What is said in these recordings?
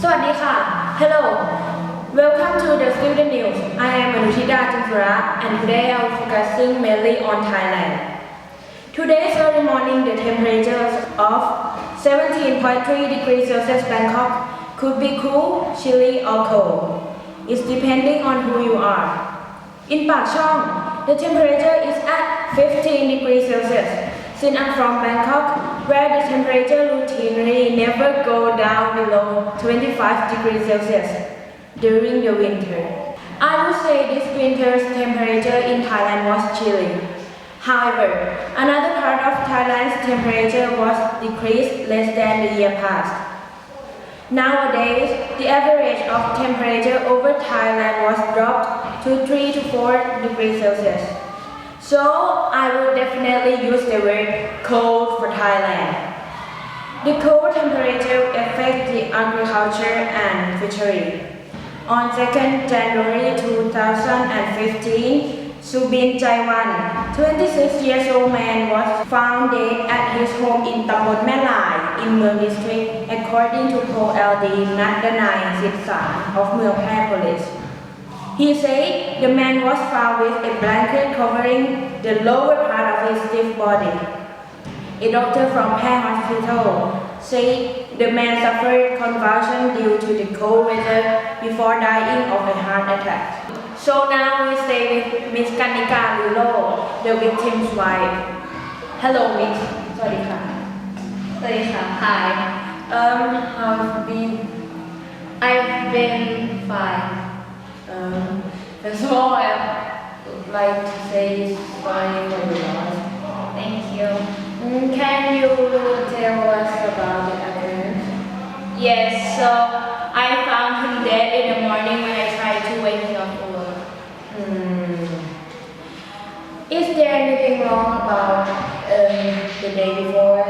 สวัสดีค่ะ Hello Welcome to the Student News I am Anushida Chinkura and today I will focusing mainly on Thailand Today's early morning the temperatures of 17.3 degrees Celsius Bangkok could be cool, chilly or cold It's depending on who you are In Pak Chong, the temperature is at 15 degrees Celsius. Since I'm from Bangkok, where the temperature routinely never go down below 25 degrees Celsius during the winter. I would say this winter's temperature in Thailand was chilly. However, another part of Thailand's temperature was decreased less than the year past. Nowadays, the average of temperature over Thailand was dropped to 3 to 4 degrees Celsius. So I would definitely use the word cold for Thailand. The cold temperature affects the agriculture and fishery. On 2nd January 2015, Subin Jaiwan, 26 years old man, was found dead at his home in Tambon Melai in Mueang district, according to Paul LD Nadanai Sitsan of Phrae Police. He said the man was found with a blanket covering the lower part of his stiff body. A doctor from Penn Hospital said the man suffered convulsion due to the cold weather before dying of a heart attack. So now we stay with Miss Kanika Lilo, the victim's wife. Hello, Miss. Sorry, Sorry, hi. Um, I've been, I've been fine. Um, first of all, I would like to say sorry for. Thank you Mm, Can you tell us about the occurrence? Yes so I found him dead in the morning when I tried to wake him up Hmm. Is there anything wrong about um, the day before?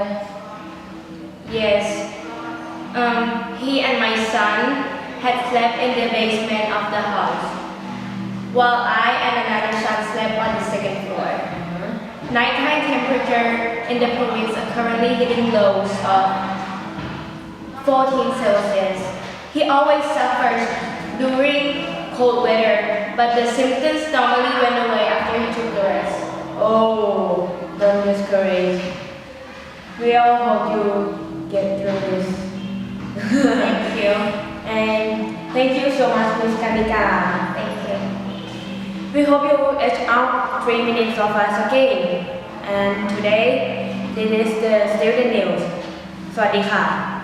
Yes um he and my son had slept in the basement of the house while I and another son slept on the second floor Nighttime temperature in the province are currently hitting lows of 14 Celsius. He always suffers during cold weather, but the symptoms normally went away after he took the rest. Oh, don't discourage. We all hope you get through this. Thank you. And thank you so much, Miss Kanika. Thank you. We hope you will edge out three minutes of us again. And today, this is the student news. สวัสดีค่ะ